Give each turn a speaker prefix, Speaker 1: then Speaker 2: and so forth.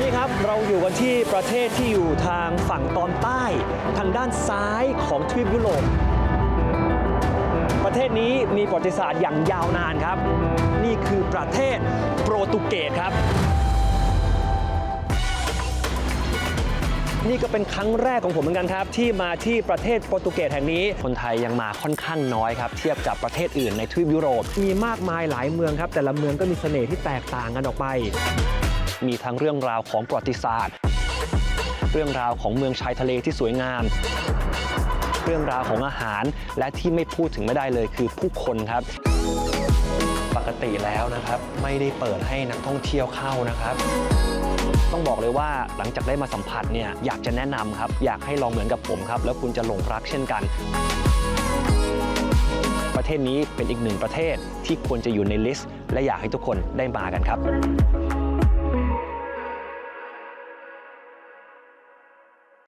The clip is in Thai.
Speaker 1: นี่ครับเราอยู่กันที่ประเทศที่อยู่ทางฝั่งตอนใต้ ทางด้านซ้ายของทวีปยุโรปประเทศนี้มีประวัติศาสตร์อย่างยาวนานครับ นี่คือประเทศโปรตุเกสครับ นี่ก็เป็นครั้งแรกของผมเหมือนกันครับ ที่มาที่ประเทศโปรตุเกสแห่งนี้ คนไทยยังมาค่อนข้างน้อยครับ เทียบกับประเทศอื่นในทวีปยุโรป มีมากมายหลายเมืองครับ แต่ละเมืองก็มีเสน่ห์ที่แตกต่างกันออกไป มีทั้งเรื่องราวของประวัติศาสตร์ เรื่องราวของเมืองชายทะเลที่สวยงาม เรื่องราวของอาหารและที่ไม่พูดถึงไม่ได้เลยคือผู้คนครับ ปกติแล้วนะครับ ไม่ได้เปิดให้นักท่องเที่ยวเข้านะครับต้องบอกเลยว่าหลังจากได้มาสัมผัสเนี่ยอยากจะแนะนำครับ อยากให้ลองเหมือนกับผมครับ แล้วคุณจะหลงรักเช่นกัน ประเทศนี้เป็นอีกหนึ่งประเทศที่ควรจะอยู่ในลิสต์ และอยากให้ทุกคนได้มากันครับ